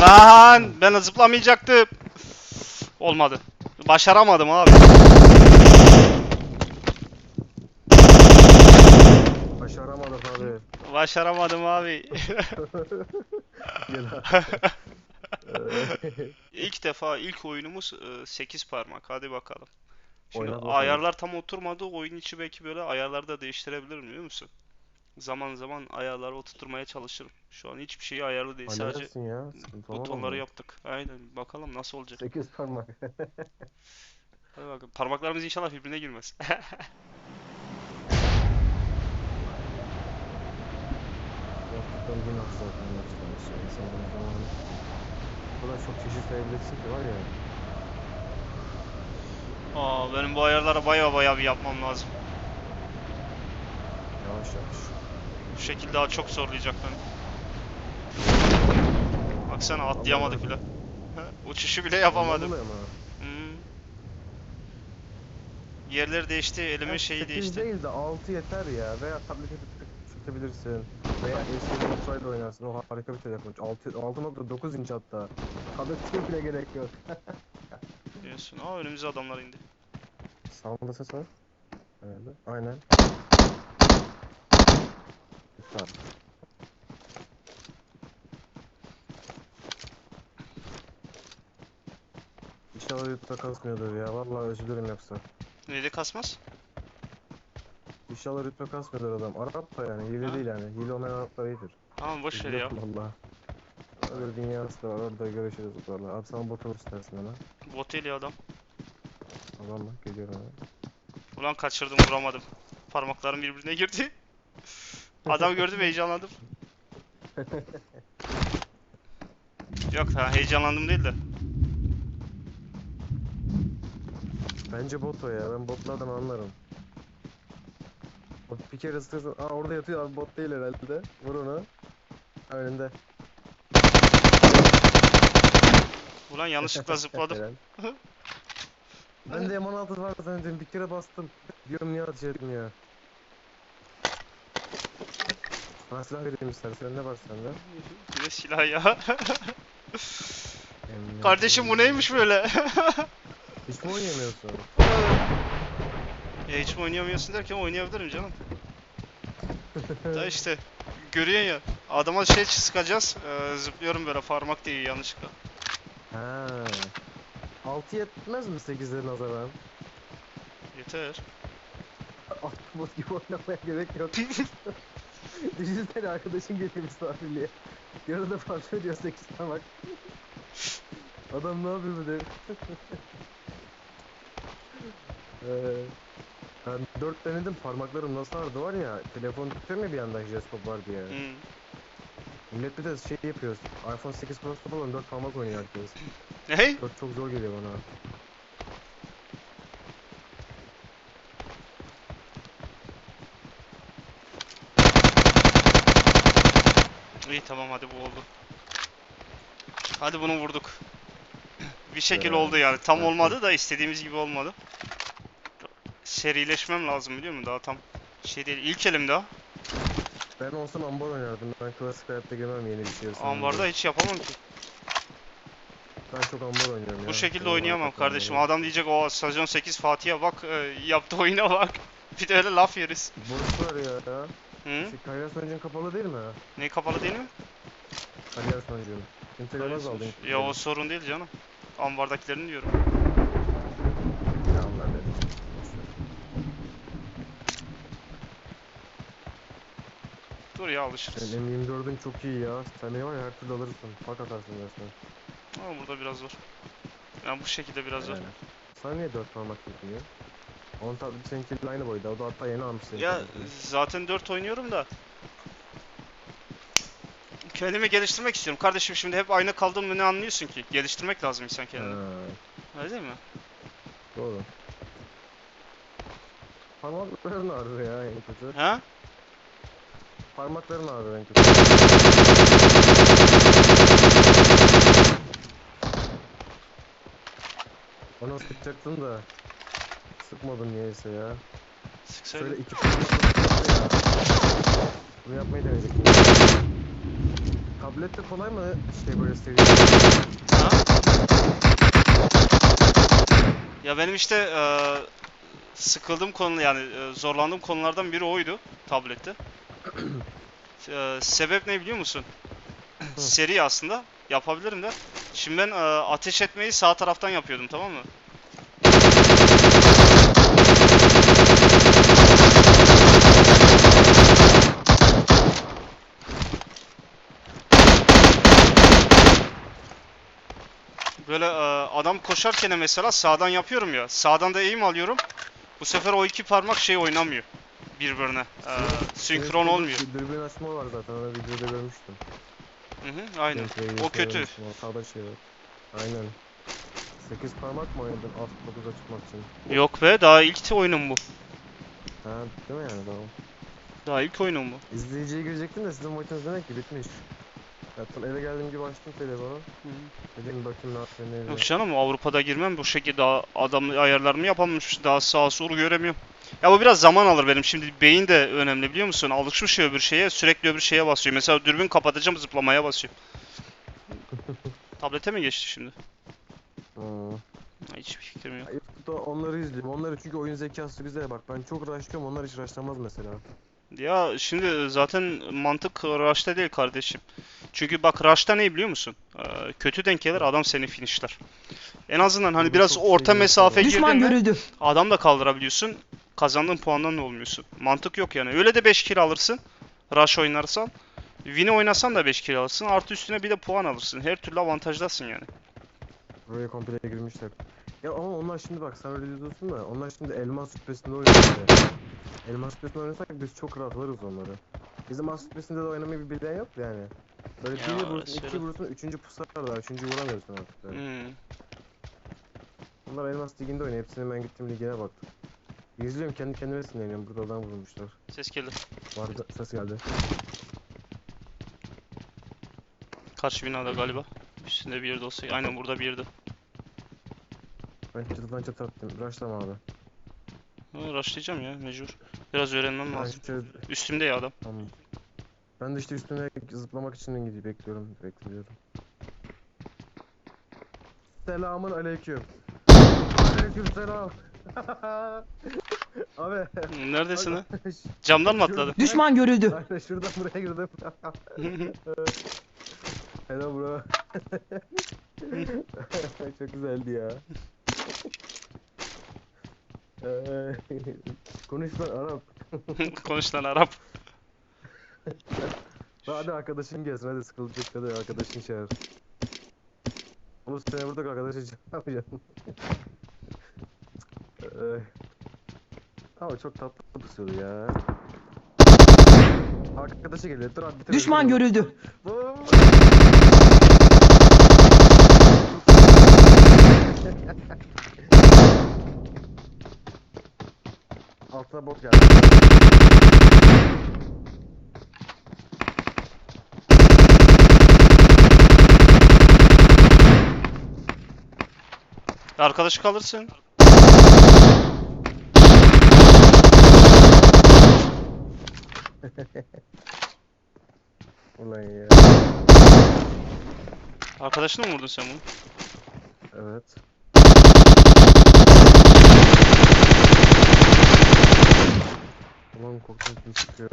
Lan ben zıplamayacaktım. Olmadı. Başaramadım abi. Başaramadık abi. Başaramadım abi. İlk defa ilk oyunumuz 8 parmak. Hadi bakalım. Şimdi ayarlar tam oturmadı. Oyun içi belki böyle ayarları da değiştirebilirim biliyor musun? Zaman zaman ayarları oturtmaya çalışırım. Şu an hiçbir şey ayarlı değil. Sadece Halledersin ya. Sıkıntı olmaz butonları mı? yaptık. Aynen. Bakalım nasıl olacak. 8 parmak. Hadi bakalım. Parmaklarımız inşallah birbirine girmez. Yaptıkları zamanı. O kadar çok çeşit sayabilirsin ki var ya. Aa, benim bu ayarlara baya baya bir yapmam lazım. Yavaş yavaş. Bu şekilde daha çok zorlayacak beni. Baksana atlayamadık bile. Uçuşu bile yapamadım. Hmm. Yerleri değişti, elimin Ya şeyi 8 değişti. değil de 6 yeter ya. Veya tablete tutabilirsin. Veya LCD Ultra'yla oynarsın. O harika bir telefon. 6 6.9 inç hatta. Tablet bile gerek yok. Diyorsun. Aa önümüze adamlar indi. Sağında ses var. Evet. Aynen. Tamam. İnşallah YouTube'da kasmıyordur ya. Vallahi üzülürüm yoksa. Neydi kasmaz? İnşallah rütbe kasmıyordur adam. Arap da yani. Hile Ha. değil yani. Hile olmayan Araplar iyidir. Tamam boş ver ya. Valla. Bir dünyası da var. Orada görüşürüz valla. Abi sana bot olur istersin hemen. Bot değil ya adam. Mı? Geliyorum hemen. Ulan kaçırdım vuramadım. Parmaklarım birbirine girdi. Adam gördüm heyecanlandım. Yok ha heyecanlandım değil de. Bence bot o ya. Ben botlardan anlarım. Bir kere ısırırsan... Aa orada yatıyor abi bot değil herhalde. Vur onu. Önünde. Ulan yanlışlıkla zıpladım. Ben de M16 var zannettim. Bir kere bastım. Diyorum niye ateş etmiyor. Bana silah vereyim istersen. Ne var sende? De silah ya. M16. Kardeşim bu neymiş böyle? Hiç mi oynayamıyorsun? ya hiç mi oynayamıyorsun derken oynayabilirim canım. Da işte görüyorsun ya adama şey sıkacağız e, zıplıyorum böyle parmak değil yanlışlıkla. Ha. 6 yetmez mi 8'e nazaran? Yeter. Bot gibi oynamaya gerek yok. Düşünsene arkadaşın geliyor misafirliğe. Yarıda fark ediyor 8 parmak. Adam ne yapıyor bu dev? Eee ben 4 denedim parmaklarım nasıl ağrıdı var ya telefon tutuyorum ya bir yandan jestop var diye. Hmm. Millet bir de şey yapıyoruz iPhone 8 Pro'da falan 4 parmak oynuyor herkes. Ne? 4 çok zor geliyor bana. Tamam hadi bu oldu. Hadi bunu vurduk. Bir şekil Evet. oldu yani. Tam Evet. olmadı da istediğimiz gibi olmadı. Serileşmem lazım biliyor musun? Daha tam şey değil. İlk elim daha. Ben olsam ambar oynardım. Ben klasik hayatta girmem yeni bir şey Ambarda hiç yapamam ki. Ben çok ambar oynuyorum ya. Bu şekilde Benim oynayamam kardeşim. böyle. Adam diyecek o sezon 8 Fatih'e bak e, yaptı oyuna bak. Bir de öyle laf yeriz. Boş var ya. Hı? Şey, kariyer sonucun kapalı değil mi? Ne kapalı değil mi? Kariyer sonucun. Instagram'a azaldı. Ya o sorun değil canım. Ambardakilerini diyorum. Ya Allah. Dur ya alışırız. Senin M24'ün çok iyi ya. Sen var ya her türlü alırsın. Fark atarsın resmen. Ama burada biraz zor. Yani bu şekilde biraz zor. Sen niye 4 parmak tutmuyor? Onun tabi seninkiyle aynı boyda. O da hatta yeni almış senin Ya zaten 4 oynuyorum da. Kendimi geliştirmek istiyorum. Kardeşim şimdi hep aynı kaldığım mı ne anlıyorsun ki? Geliştirmek lazım insan kendini. Ha, Öyle değil mi? doğru. Parmakların ağrır ya en kötü. Ha? Parmakların ağrır en kötü. Ona sıkacaktın da sıkmadın niyeyse ya. Sıksaydın. Şöyle iki ya. Bunu yapmayı deneyecektim. Tablette kolay mı şey böyle seri? Ha? Ya benim işte eee sıkıldığım konu yani eee, zorlandığım konulardan biri oydu tablette. Eee, sebep ne biliyor musun? Seri aslında yapabilirim de. Şimdi ben eee, ateş etmeyi sağ taraftan yapıyordum tamam mı? Böyle eee, adam koşarken mesela sağdan yapıyorum ya. Sağdan da eğim alıyorum. Bu sefer o iki parmak şey oynamıyor birbirine. Eee, senkron olmuyor. Dürbün açma var zaten onu videoda görmüştüm. Hı hı, aynen. Gameplay'de O kötü. sağda şey var. Aynen. 8 parmak mı oynadın alt 9'a çıkmak için? Yok be daha ilk oyunum bu. Ha değil mi yani tamam. Daha ilk oyunum bu. İzleyiciye girecektim de sizin maçınız demek ki bitmiş. Yattım eve geldiğim gibi açtım telefonu. Dedim bakayım ne yapıyor ne ediyor. Yok canım Avrupa'da girmem bu şekilde daha adam ayarlarımı yapamamış. Daha sağ sol göremiyorum. Ya bu biraz zaman alır benim. Şimdi beyin de önemli biliyor musun? Alışmış ya öbür şeye sürekli öbür şeye basıyor. Mesela dürbün kapatacağım zıplamaya basıyor. Tablete mi geçti şimdi? Hiçbir fikrim yok. YouTube'da onları izliyorum. Onları çünkü oyun zekası güzel. Bak ben çok rushlıyorum onlar hiç rushlamaz mesela. Ya şimdi zaten mantık Rush'ta değil kardeşim. Çünkü bak Rush'ta ne biliyor musun? Ee, kötü denk gelir adam seni finishler. En azından hani biraz çok orta mesafe. Düşman girdiğinde görüldü. adam da kaldırabiliyorsun. Kazandığın puandan da olmuyorsun. Mantık yok yani. Öyle de 5 kill alırsın. Rush oynarsan. Win'i oynasan da 5 kill alırsın. Artı üstüne bir de puan alırsın. Her türlü avantajdasın yani. Buraya komple girmişler. Ya ama onlar şimdi bak sen öyle diyorsun da onlar şimdi elmas süpresinde oynuyor işte. Elmas süpresinde oynasak biz çok rahatlarız onları. Bizim elmas süpresinde de oynamayı bir bilen yok yani. Böyle Ya, biri vursun, şöyle- iki vursun, üçüncü pusar da üçüncü vuramıyorsun artık. Yani. Hmm. Onlar elmas liginde oynuyor. Hepsini ben gittim ligine baktım. İzliyorum kendi kendime sinirleniyorum. Burada adam vurmuşlar. Ses geldi. Vardı ses geldi. Karşı binada galiba. Üstünde bir yerde olsa. Aynen burada bir yerde. Ben çatıdan çatı attım. Rushlama abi. Ha, rushlayacağım ya mecbur. Biraz öğrenmem Ben lazım. şöyle... Üstümde ya adam. Tamam. Ben de işte üstüne zıplamak için gidip bekliyorum. Bekliyorum. Selamun aleyküm. Aleyküm selam. Abi. Neredesin lan? Camdan mı atladın? Düşman görüldü. Aynen şuradan buraya girdim. Hello bro. Çok güzeldi ya. Eee, Konuş lan Arap. Konuş lan Arap. Hadi arkadaşın gelsin hadi sıkılacak hadi arkadaşın çağır. Oğlum seni vurduk arkadaşın çağırmayacaksın. Eee, Ama çok tatlı pusuyordu ya. Arkadaşı geliyor dur hadi bitirelim. Düşman görüldü. Altına bot geldi. Arkadaşı kalırsın. Ulan ya. Arkadaşını mı vurdun sen bunu? Evet. Ulan korktum kim sıkıyor.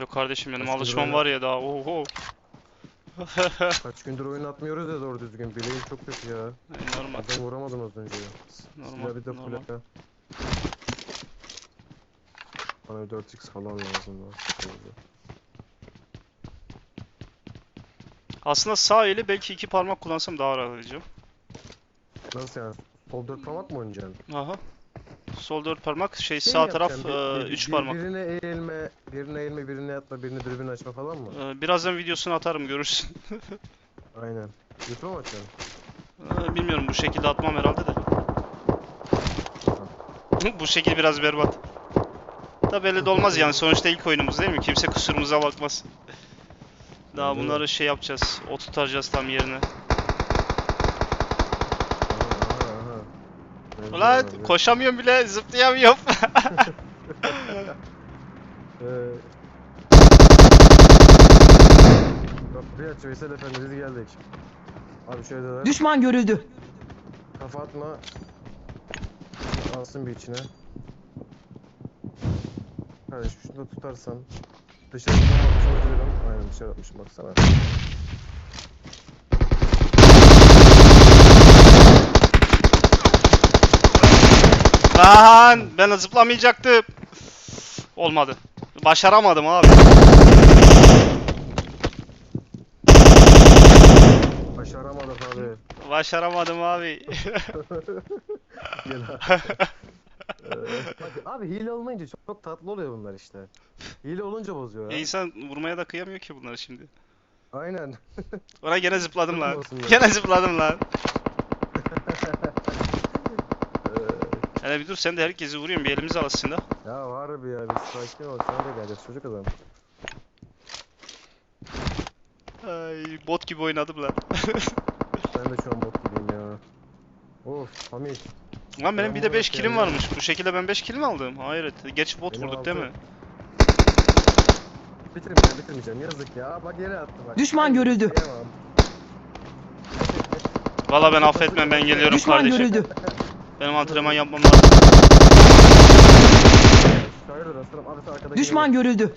Yok kardeşim benim Başka alışmam var ya daha. Oho. Kaç gündür oyun atmıyoruz ya doğru düzgün. Bileğim çok kötü ya. Normal. Adam vuramadım az önce. Normal. Silah bir de normal. full Bana bir 4x falan lazım var. Aslında sağ eli belki iki parmak kullansam daha rahat edeceğim. Nasıl yani? Sol 4 parmak mı oynayacaksın? Aha. Sol dört parmak, şey, Şey sağ taraf e, üç parmak. Birine eğilme, birine eğilme, birine yatma, birine dürbün açma falan mı? E, birazdan videosunu atarım görürsün. Aynen. YouTube'a mı atacaksın? E, bilmiyorum bu şekilde atmam herhalde de. bu şekil biraz berbat. Da belli de olmaz yani sonuçta ilk oyunumuz değil mi? Kimse kusurumuza bakmaz. Daha bunları şey yapacağız. Oturtacağız tam yerine. Aha, aha. Benziyor Ulan koşamıyorum bile, zıplayamıyorum. Ee, Kapıyı aç Veysel Efendi biz geldik. Abi şöyle de Düşman görüldü. kafa atma. Alsın bir içine. Kardeş şunu da tutarsan. Dışarı atmış olabilirim. Aynen dışarı atmışım baksana. Lan ben zıplamayacaktım. Olmadı. Başaramadım abi. Başaramadık abi. Başaramadım abi. Gel abi. Ee, bak abi hile olmayınca çok, çok tatlı oluyor bunlar işte. Hile olunca bozuyor E ya. insan vurmaya da kıyamıyor ki bunları şimdi. Aynen. Ona gene zıpladım lan. Gene zıpladım lan. Ee, Hele bir dur sen de herkesi vuruyorsun bir elimiz alasın da. ya harbi ya bir sakin ol sen de geleceğiz çocuk adam. Ay bot gibi oynadım lan. Ben de şu an bot gibiyim ya. Of Hamit. Lan benim Ben bir de bunu 5 kilim varmış. Bu şekilde ben 5 kill mi aldım? Hayret. Geç bot Benim vurduk değil altı. mi? Bitirmeyeceğim bitirmeyeceğim yazık ya bak yere attı bak. Düşman görüldü. Valla ben affetmem ben geliyorum Düşman kardeşim. görüldü. Benim antrenman yapmam lazım. Düşman görüldü.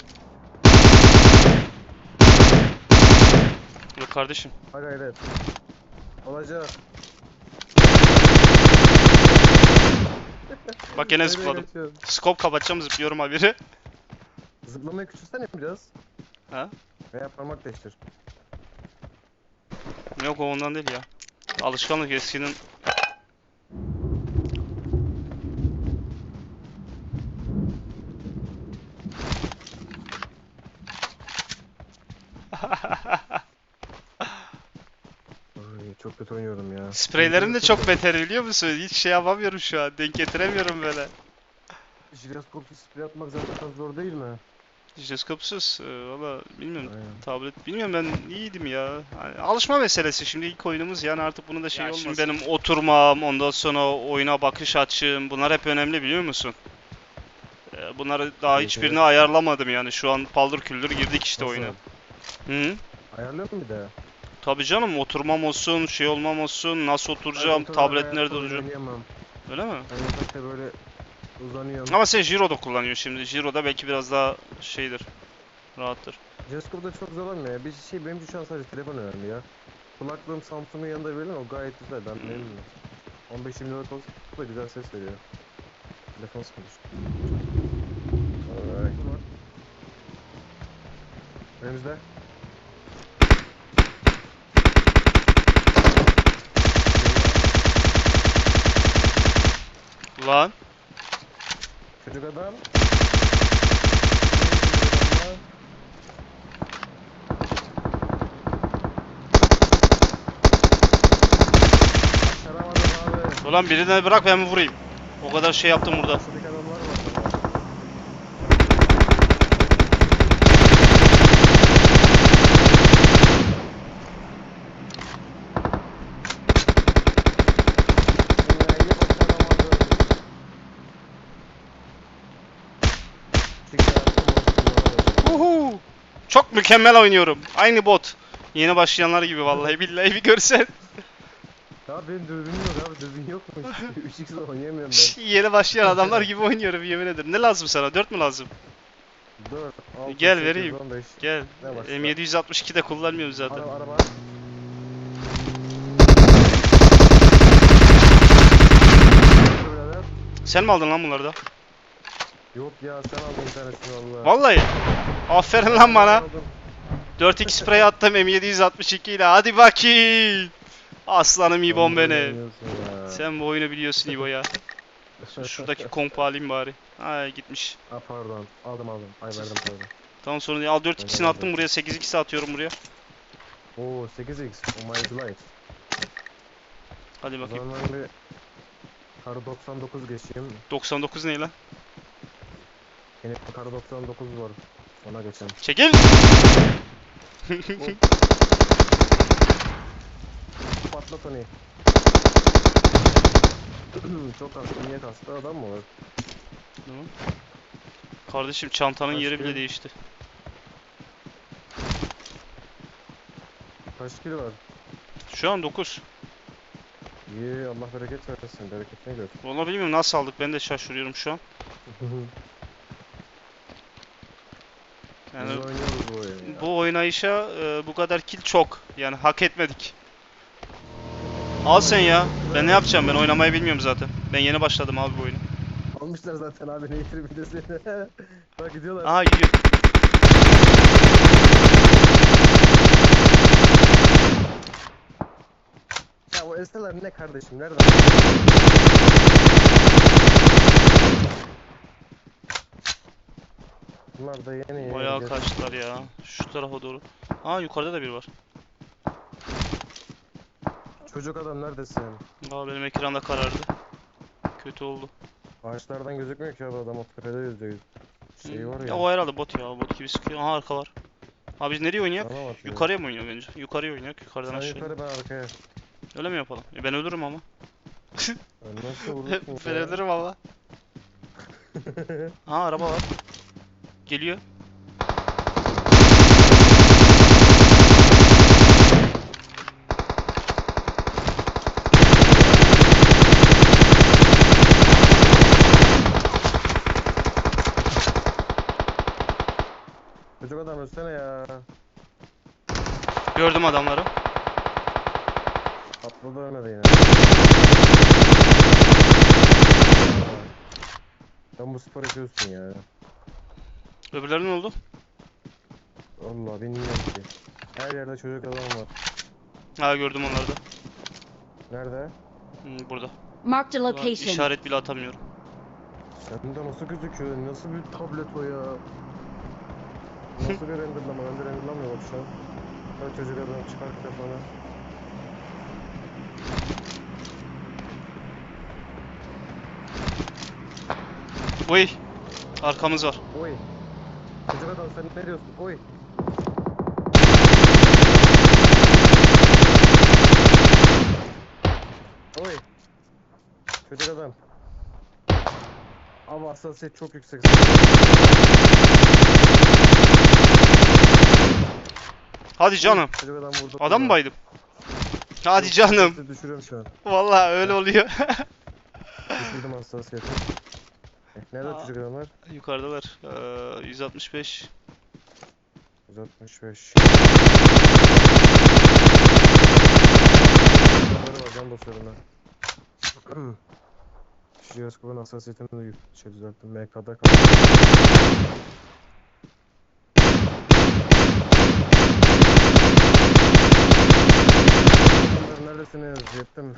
Yok kardeşim. Hayır hayır. Olacak. Bak gene zıpladım. Scope kapatacağım zıplıyorum haberi. Zıplamayı küçülsene biraz. Ha? Veya parmak değiştir. Yok o ondan değil ya. Alışkanlık eskinin. Ay, çok kötü oynuyorum ya. Spreylerim de çok beter biliyor musun? Hiç şey yapamıyorum şu an. Denk getiremiyorum böyle. Jiroskopsuz sprey atmak zaten çok zor değil mi? Jiroskopsuz. e, Valla bilmiyorum. Aynen. Tablet bilmiyorum ben iyiydim ya. Hani alışma meselesi şimdi ilk oyunumuz yani artık bunun da şey olmaz. Şimdi benim oturmam, ondan sonra oyuna bakış açım bunlar hep önemli biliyor musun? Ee, Bunları daha Evet, hiçbirini ayarlamadım yani şu an paldır küldür girdik işte Nasıl? oyuna. Hı? Ayarlıyor mu bir de? Tabii canım oturmam olsun, şey olmam olsun, nasıl oturacağım, Ben tablet nerede oyun duracağım. oynayamam. Öyle mi? Ben yatakta böyle uzanıyorum. Ama sen Jiro'da kullanıyorsun şimdi. Jiro'da belki biraz daha şeydir. Rahattır. Jiroskop da çok zor olmuyor ya. Bir şey benim için şu an sadece telefon önemli ya. Kulaklığım Samsung'un yanında verilen o gayet güzel. Ben memnunum. 15-20 liralık olsa da güzel ses veriyor. Telefon sıkıntı. Alright. Önümüzde. Lan. Çocuk adam. Ulan birini bırak ben vurayım. O kadar şey yaptım burada. Şuradaki adamlar var. Dünyayı başaramadım. Çıktı, attım, Uhu. Çok mükemmel oynuyorum. Aynı bot. Yeni başlayanlar gibi vallahi billahi bir görsen. Ya benim dürbünüm yok abi dürbün yokmuş. 3x oynayamıyorum ben. Yeni başlayan adamlar gibi oynuyorum yemin ederim. Ne lazım sana? 4 mü lazım? 4, 6, Gel, 8, vereyim. 15. Gel. Ne başka? M762 de kullanmıyorum zaten. Araba araba. Sen mi aldın lan bunları da? Yok ya sen aldın bir tanesini valla. Vallahi. Aferin lan bana. Aldım. 4x spray attım M762 ile. Hadi bakayım. Aslanım İbon beni. Sen bu oyunu biliyorsun İbo ya. Şu- Şuradaki kompu alayım bari. Ay gitmiş. Ha pardon. Aldım aldım. Ay verdim pardon. Tamam sorun değil. Al 4x'ini attım buraya. 8x atıyorum buraya. Oo 8x. Oh my delight. Hadi O bakayım. zaman ben bir Kar 99 geçeyim. 99 ne lan? Yine Kar 99 var. Ona geçelim. Çekil. Patlat onu. Çok hasta. Niye hasta adam mı var? Tamam. Kardeşim çantanın yeri bile Başka? değişti. Kaç kilo var? Şu an 9. İyi Allah bereket versin. Bereketini gör. Vallahi bilmiyorum nasıl aldık ben de şaşırıyorum şu an. Yani Biz oynuyoruz bu oyunu. ya. bu oynayışa e, bu kadar kill çok. Yani hak etmedik. Al sen ya. Ben ne yapacağım? Ben oynamayı bilmiyorum zaten. Ben yeni başladım abi bu oyunu. Almışlar zaten abi ne getirip videosunu. Bak gidiyorlar. Aha gidiyor. Ya o eseler ne kardeşim? Nereden? Bunlar da yeni yeni. Bayağı gel- kaçtılar ya. Şu tarafa doğru. Aa yukarıda da biri var. Çocuk adam neredesin? Aa benim ekranda karardı. Kötü oldu. Ağaçlardan gözükmüyor ki abi adam o tepede yüzde yüz. Şey var ya. Ya o herhalde bot ya. Bot gibi sıkıyor. Aha arka var. Abi biz nereye oynayak? Ya. Yukarıya mı oynuyor bence? Yukarıya oynayak. Yukarıdan Sen aşağı. yukarı ben arkaya. Öyle mi yapalım? E ben ölürüm ama. Nasıl vurursun ben ölürüm valla. Aha araba var. Geliyor. Çocuk adam ölsene ya. Gördüm adamları. Atladı ölmedi yine. Sen bu spor yapıyorsun ya. Öbürleri ne oldu? Vallahi bilmiyorum ki. Her yerde çocuk adam var. Ha gördüm onları da. Nerede? Hmm, burada. Marked a Ulan location. İşaret bile atamıyorum. Sende nasıl gözüküyor? Nasıl bir tablet o ya? Nasıl bir renderlama? Render renderlamıyor bak şu an. Hadi çocuk adam çıkar kafanı. Oy. Arkamız var. Oy. Çocuk adam sen ne diyorsun? Oy. Oy. Çocuk adam. Ama hassasiyet çok yüksek. Hadi canım. Çocuk adam vurdu. Adam mı baydım? Hadi canım. Düşürüyorum şu an. Vallahi öyle oluyor. Düşürdüm hassasiyeti. Nerede Aa. çocuk adamlar? Yukarıdalar. Ee, 165. 165. Adamları var can basıyorum ben. Jiroskopun hassasiyetini de yük- şey düzelttim. MK'da kaldı. Neredesiniz? Yettim.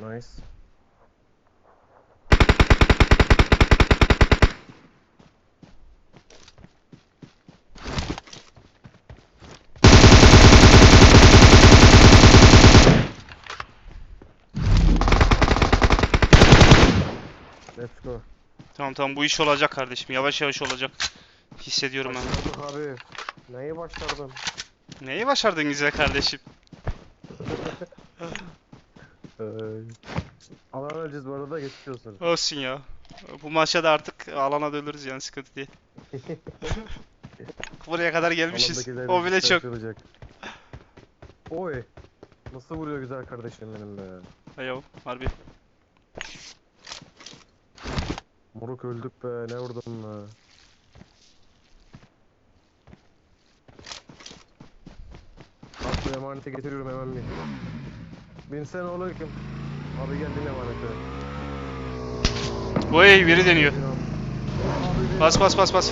Nice. Let's go. Tamam tamam bu iş olacak kardeşim. Yavaş yavaş olacak. Hissediyorum ben. Abi. Neyi başardın? Neyi başardın güzel kardeşim? Ee, alan öleceğiz bu arada geçmiş olsun. Olsun ya. Bu maçta da artık alana dönürüz yani sıkıntı değil. Buraya kadar gelmişiz. Alandakiler O bile çok. şaşıracak. Oy. Nasıl vuruyor güzel kardeşim benim be. Ayav harbi. Moruk öldük be ne vurdum be. At bu emaneti getiriyorum hemen bir. Binsene kim? Abi gel bin emaneti. Oy biri deniyor. Bas bas bas bas.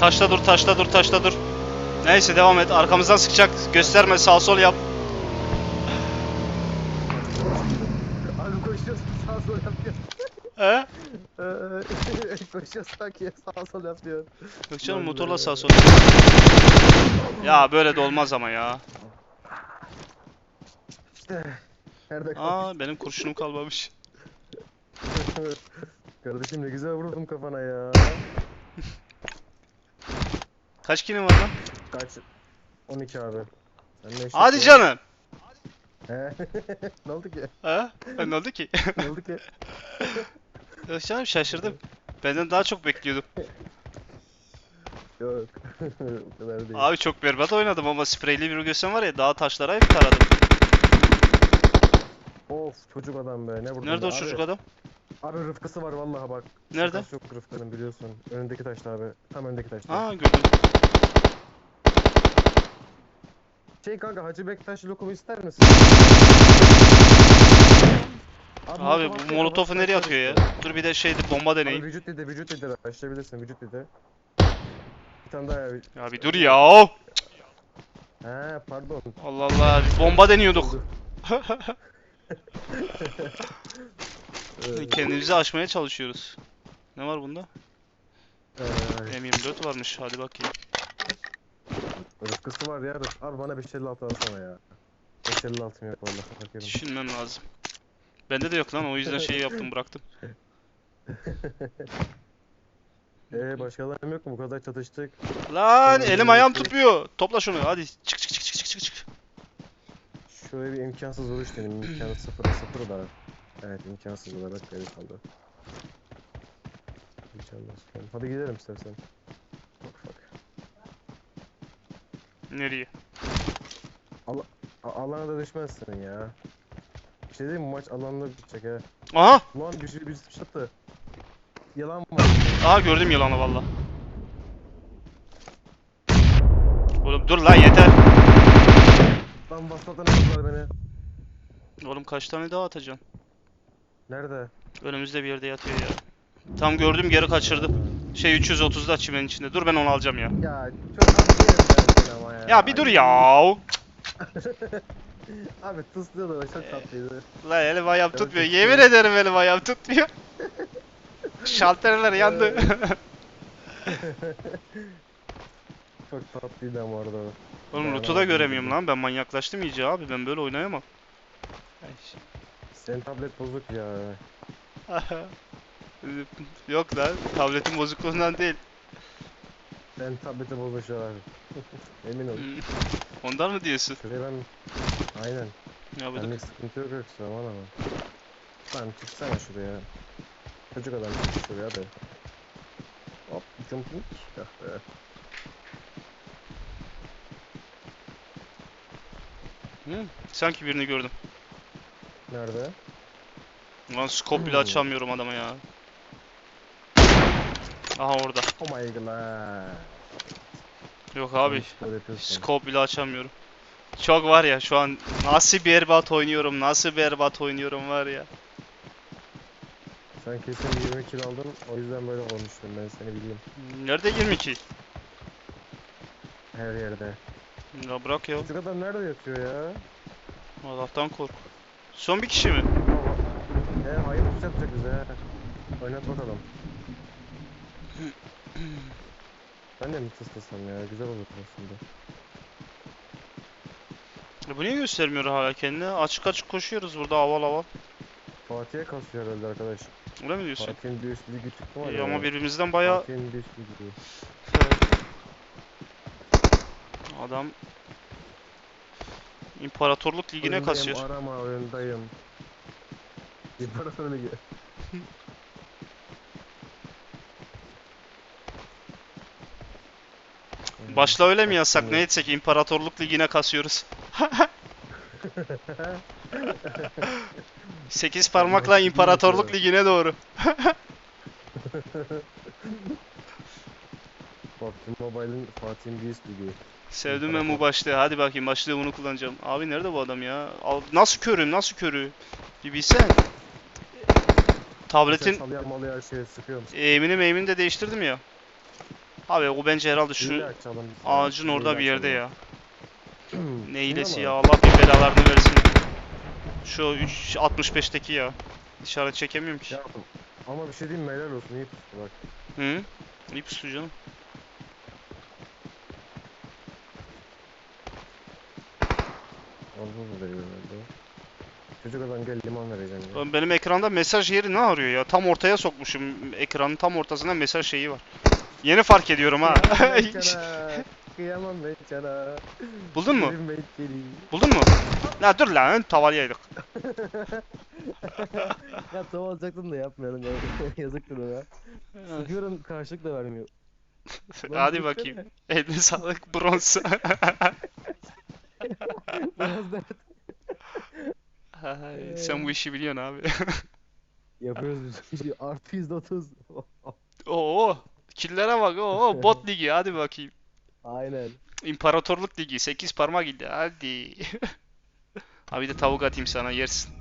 Taşta dur taşta dur taşta dur. Neyse devam et. Arkamızdan sıkacak. Gösterme sağ sol yap. Abi koşuyorsun sağ sol yapıyor. He? Sanki yapıyor. Yok canım motorla be. sağ sol. Ya böyle de olmaz ama ya. İşte. Nerede kaldı? Aa benim kurşunum kalmamış. Kardeşim ne güzel vurdum kafana ya. Kaç kilim var lan? Kaç? 12 abi. Sen ne Hadi canım. He. ne oldu ki? Ha? Ne oldu ki? Ne oldu ki? Yok canım şaşırdım. Benden daha çok bekliyordum. Yok. o kadar değil. Abi çok berbat oynadım ama spreyli bir görsem var ya daha taşlara hep taradım. Of çocuk adam be ne vurdun Nerede be? o çocuk abi, adam? Abi Rıfkısı var vallahi bak. Nerede? Şakası Yok Rıfkı'nın biliyorsun. Önündeki taşta abi. Tam önündeki taşta. Aa gördüm. Şey kanka Hacı Bektaş lokumu ister misin? Abi molotof bu atıyor, molotofu nereye atıyor ya? Dur bir de şeydi bomba Abi vücut dedi vücut dedi başlayabilirsin vücut dedi. Bir tane daha ya. Ya bir dur ya. He pardon. Allah Allah biz bomba deniyorduk. Ee, Kendimizi aşmaya çalışıyoruz. Ne var bunda? ee, M24 varmış hadi bakayım. Rıfkısı var ya. Rıf- Abi bana 556 alsana ya. 556 yok vallahi bakıyorum. Düşünmem lazım. Bende de yok lan o yüzden şey yaptım bıraktım. Ee başkalarım yok mu? Bu kadar çatıştık. Lan Benim elim ayağım M24 tutmuyor. Topla şunu hadi çık çık çık çık çık çık. Şöyle bir imkansız vuruş dedim. İmkanı sıfıra sıfır da. Evet imkansız olarak geri kaldı. İnşallah. Hadi gidelim istersen. Bak bak. Nereye? A- alana da düşmezsin ya. Şey diyeyim mi? Maç alanla bitecek ha. Aha! Ulan bir şey bir şey attı. Yalan mı? Aha gördüm yılanı valla. Oğlum dur lan yeter. Lan baslatın aldılar beni. Oğlum kaç tane daha atacaksın? Nerede? Önümüzde bir yerde yatıyor ya. Tam gördüm geri kaçırdım. Şey 330'da çimenin içinde. Dur ben onu alacağım ya. Ya çok ben ama ya. Ya bir dur ya. Abi tıslıyordu o çok tatlıydı. La elim ayağım tutmuyor. Yemin ederim elim ayağım tutmuyor. Şalterler yandı. Çok tatlıydı ama orada. Oğlum Ben loot'u da göremiyorum lan. Ben manyaklaştım iyice abi. Ben böyle oynayamam. Senin tablet bozuk ya. Yok lan. Tabletin bozukluğundan değil. Senin tableti bozmuş abi. Emin ol. Ondan mı diyorsun? Şuraya ben... Aynen. Ya bu da- Benlik sıkıntı yok yoksa aman aman. Lan çıksana şuraya. Çocuk adam çık şuraya hadi. Hop jumping. Ah be. Hı, Sanki birini gördüm. Nerede? Lan scope bile Hmm. açamıyorum adama ya. Aha orada. Oh my god. Yok abi. Yanlış böyle yapıyorsun. Scope bile açamıyorum. Çok var ya şu an nasıl berbat oynuyorum, nasıl berbat oynuyorum var ya. Sen kesin 20 kill aldın o yüzden böyle olmuştun ben seni bileyim. Nerede 22? Her yerde. Ya bırak ya. Çocuk adam nerede yatıyor ya? Allah'tan kork. Son bir kişi mi? He hayır tuş yapacak bize he. Oynat bakalım. ben de mi tıslasam ya güzel olur aslında. E bu niye göstermiyor hala kendini? Açık açık koşuyoruz burada aval aval. Fatih'e kasıyor herhalde arkadaş. Öyle mi diyorsun? Fatih'in bir üst ligi çıktı var ya. ama birbirimizden bayağı Fatih'in bir üst ligi. adam İmparatorluk Ligi'ne Oyundayım, kasıyor. arama oyundayım. İmparator ligi. Başla öyle mi yasak? Aslında- Ne etsek? İmparatorluk Ligi'ne kasıyoruz. 8 parmakla İmparatorluk. Ligi'ne doğru. PUBG Mobile'in Fatih'in üst ligi. Sevdim ben bu başlığı. Hadi bakayım başlığı bunu kullanacağım. Abi nerede bu adam ya? Al- Nasıl körü? Nasıl körü? Bir bilsen. Tabletin her şeye sıkıyor musun? eğimini meymini de değiştirdim ya. Abi o bence herhalde şu açalım. ağacın orada bir yerde ya. Ne hilesi mi? ya Allah bir belalarını versin. Şu 3.65'teki ya. İşaret çekemiyorum ki. Ya, ama bir şey diyeyim mi helal olsun iyi tuttu bak. Hı? İyi pusu canım. Da veriyor herhalde. Çocuk adam gel liman vereceğim ya. Benim ekranda mesaj yeri ne arıyor ya? Tam ortaya sokmuşum. Ekranın tam ortasında mesaj şeyi var. Yeni fark ediyorum ha. Kıyamam ben sana. Buldun mu? Buldun mu? La dur lan tavalıyaydık. Ya tam alacaktım da yapmıyorum ya. Yazıktır o ya. Sıkıyorum karşılık da vermiyor. Hadi bakayım. ne? Eline sağlık bronz. Biraz da Ay, Sen bu işi biliyorsun abi. yapıyoruz biz. Şey, Artı yüzde otuz. Oo, killere bak. Oo, bot ligi hadi bakayım. Aynen. İmparatorluk ligi 8 parmak ildi hadi. Abi de tavuk atayım sana yersin.